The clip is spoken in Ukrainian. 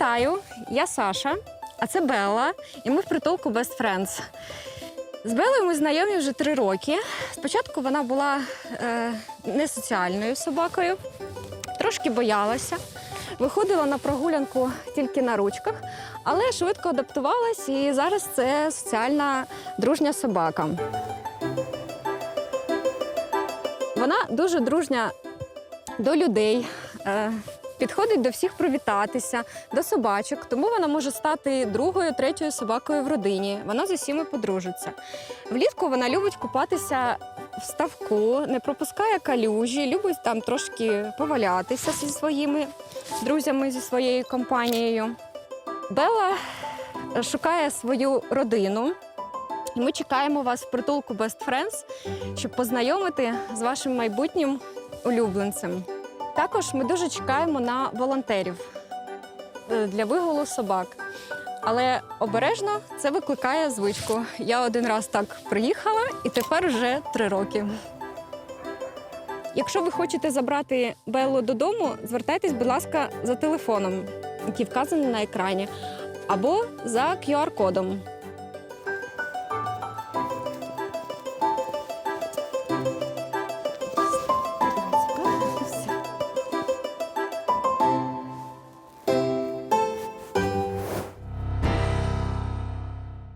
Вітаю! Я Саша, а це Белла, і ми в притулку Best Friends. З Беллою ми знайомі вже три роки. Спочатку вона була е, несоціальною собакою, трошки боялася, виходила на прогулянку тільки на ручках, але швидко адаптувалась і зараз це соціальна дружня собака. Вона дуже дружня до людей, е, підходить до всіх привітатися, до собачок, тому вона може стати другою, третьою собакою в родині. Вона з усіма подружиться. Влітку вона любить купатися в ставку, не пропускає калюжі, любить там трошки повалятися зі своїми друзями, зі своєю компанією. Белла е, шукає свою родину. Ми чекаємо вас в притулку Best Friends, щоб познайомити з вашим майбутнім улюбленцем. Також ми дуже чекаємо на волонтерів е, для вигулу собак. Але обережно це викликає звичку. Я один раз так приїхала і тепер вже три роки. Якщо ви хочете забрати Беллу додому, звертайтесь, будь ласка, за телефоном, який вказаний на екрані, або за QR-кодом.